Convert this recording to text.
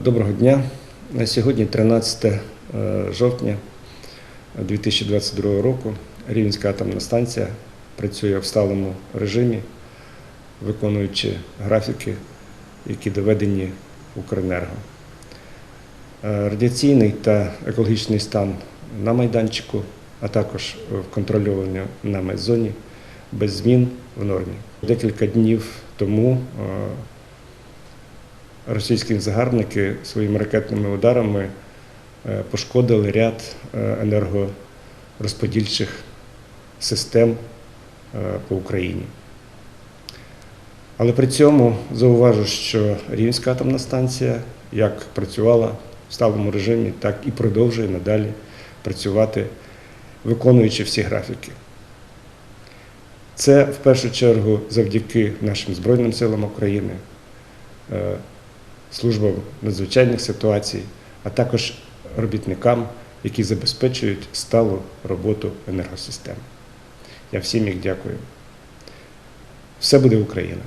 Доброго дня. Сьогодні 13 е, жовтня 2022 року. Рівненська атомна станція працює в сталому режимі, виконуючи графіки, які доведені Укренерго. Е, Радіаційний та екологічний стан на майданчику, а також в контрольованій нами зоні без змін в нормі. Декілька днів тому е, російські загарбники своїми ракетними ударами е, пошкодили ряд е, енергорозподільчих систем е, по Україні. Але при цьому зауважу, що Рівненська атомна станція як працювала в сталому режимі, так і продовжує надалі працювати, виконуючи всі графіки. Це в першу чергу завдяки нашим Збройним силам України, службам надзвичайних ситуацій, а також робітникам, які забезпечують сталу роботу енергосистеми. Я всім їх дякую. Все буде Україна!